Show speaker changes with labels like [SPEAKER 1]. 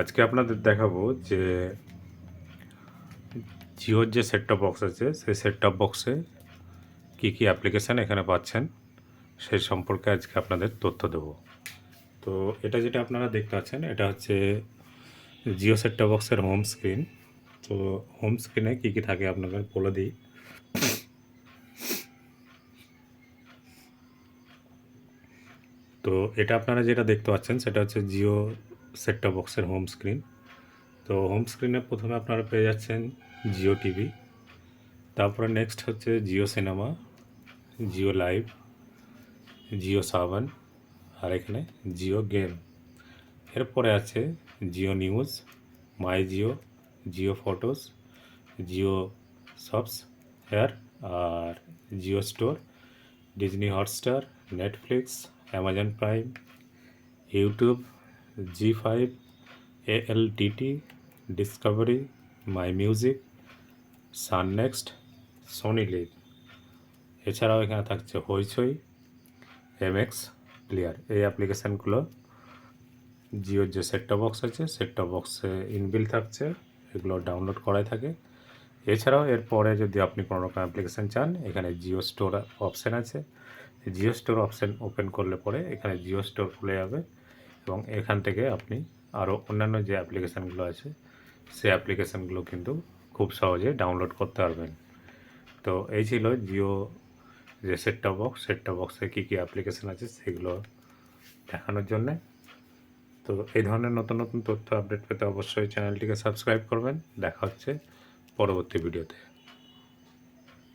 [SPEAKER 1] আজকে আপনাদের দেখাবো যে জিওর যে সেট টপ বক্স আছে, সেই সেট টপ বক্সে কী কী অ্যাপ্লিকেশান এখানে পাচ্ছেন, সেই সম্পর্কে আজকে আপনাদের তথ্য দেব। তো এটা যেটা আপনারা দেখতে পাচ্ছেন, এটা হচ্ছে জিও সেট টপ বক্সের হোম স্ক্রিন তো হোম স্ক্রিনে কী কী থাকে আপনাদের বলে দিই। তো এটা আপনারা যেটা দেখতে পাচ্ছেন, সেটা হচ্ছে জিও সেট বক্সের হোম স্ক্রিন তো হোম স্ক্রিনে প্রথমে আপনারা পেয়ে যাচ্ছেন জিও টিভি তারপরে নেক্সট হচ্ছে জিও সিনেমা জিও লাইভ জিও সাবান আর এখানে জিও গেম এরপরে আছে Jio news my Jio Jio photos Jio shops here R Jio store Disney Hotstar Netflix Amazon Prime YouTube Zee five ALTT Discovery my music Sun next Sony LIV এছাড়াও এখানে থাকছে হইচই MX player এই অ্যাপ্লিকেশানগুলো জিওর যে সেটটা box আছে সেটটা বক্সে ইনবিল থাকছে, এগুলো ডাউনলোড করাই থাকে। এছাড়াও এরপরে যদি আপনি কোনো রকম অ্যাপ্লিকেশান চান, এখানে জিও স্টোর অপশান আছে। জিও স্টোর অপশান ওপেন করলে পরে এখানে জিও স্টোর খুলে যাবে। এবং এখান থেকে আপনি আরও অন্যান্য যে অ্যাপ্লিকেশানগুলো আছে, সেই অ্যাপ্লিকেশানগুলো কিন্তু খুব সহজে ডাউনলোড করতে পারবেন। তো এই ছিল জিও যে সেটটা বক্স সেটটা বক্সে কী কী অ্যাপ্লিকেশান আছে সেগুলো দেখানোর জন্যে। তো এই ধরনের নতুন নতুন তথ্য আপডেট পেতে অবশ্যই চ্যানেলটিকে সাবস্ক্রাইব করবেন। দেখা হচ্ছে পরবর্তী ভিডিওতে